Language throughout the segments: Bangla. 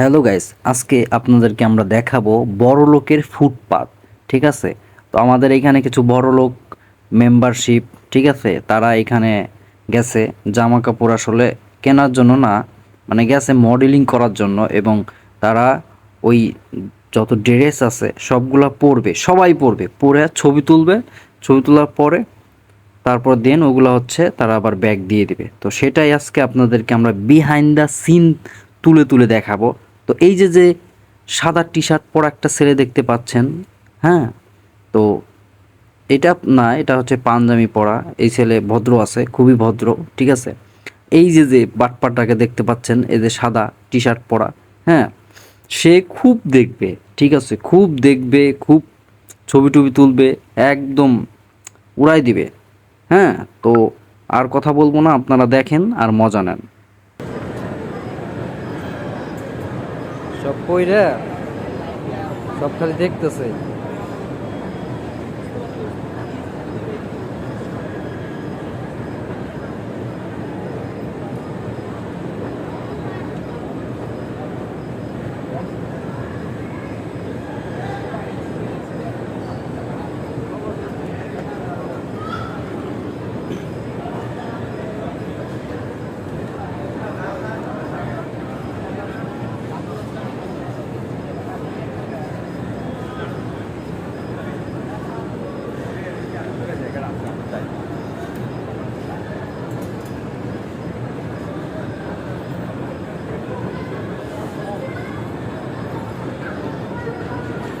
হ্যালো গাইস, আজকে আপনাদেরকে আমরা দেখাবো বড় লোকের ফুটপাত, ঠিক আছে? তো আমাদের এখানে কিছু বড় লোক মেম্বারশিপ ঠিক আছে? তারা এখানে গেছে জামা কাপড় আসলে কেনার জন্য না মানে গেছে মডেলিং করার জন্য এবং তারা ওই যত ড্রেস আছে সবগুলা পরবে, সবাই পরবে। পরে ছবি তুলবে, ছবি তোলার পরে তারপর দেন ওগুলো হচ্ছে তারা আবার ব্যাগ দিয়ে দিবে। তো সেটাই আজকে আপনাদেরকে আমরা বিহাইন্ড দ্য সিন তুলে তুলে দেখাবো। তো এই যে যে সাদা টি শার্ট পরা একটা ছেলে দেখতে পাচ্ছেন হ্যাঁ? তো এটা না, এটা হচ্ছে পাঞ্জাবি পরা, এই ছেলে ভদ্র আছে, খুবই ভদ্র, ঠিক আছে? এই যে যে বাটপাটাকে দেখতে পাচ্ছেন, এই যে সাদা টি শার্ট পরা হ্যাঁ? সে খুব দেখবে, ঠিক আছে? খুব দেখবে, খুব ছবি টবি তুলবে, একদম উড়াই দিবে হ্যাঁ? তো আর কথা বলব না, আপনারা দেখেন আর মজা নেন। সব কইরা সব খালি দেখতেছে।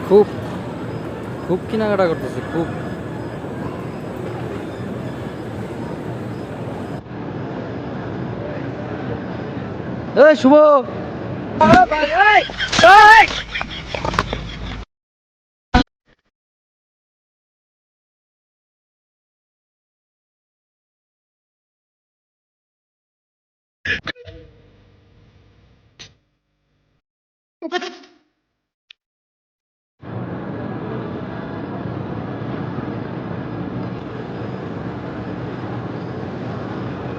খুব খুব কেনাকাটা করতেছে খুব। এই শুভ।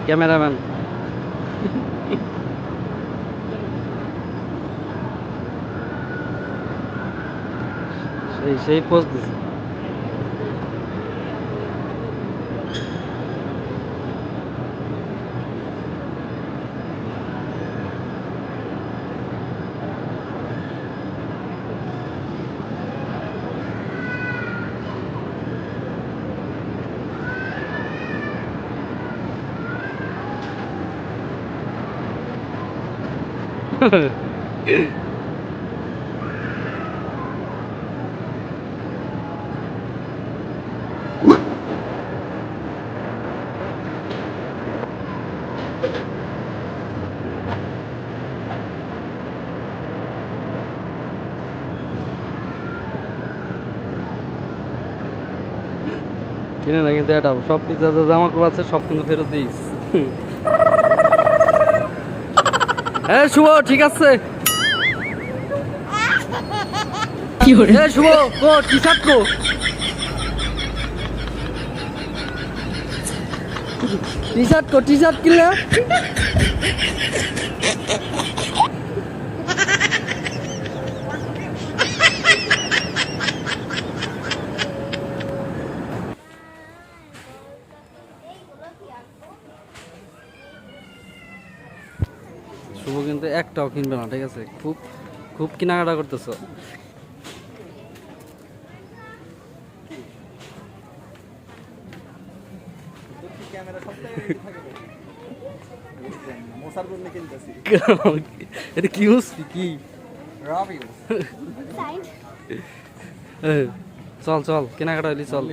ক্যামেরাম্যান। সেই সেই পোস্ট দিছি। কিনে না কিন্তু এটা সব পিজা জামা কাপড় আছে সব কিন্তু ফেরত দিস। হ্যাঁ শুভ ঠিক আছে। হ্যাঁ শুভ কো টি শার্ট কো। টি শার্ট কো টি শার্ট কিনলে? শুভ কিন্তু একটাও কিনবে না, ঠিক আছে? খুব খুব কেনাকাটা করতেছ। কি কি চল চল, কেনাকাটা হইলি চল।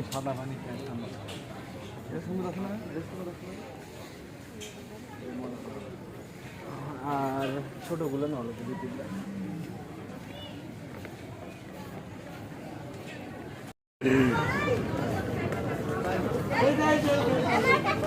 আর ছোটগুলো না হলো দুই তিনটা।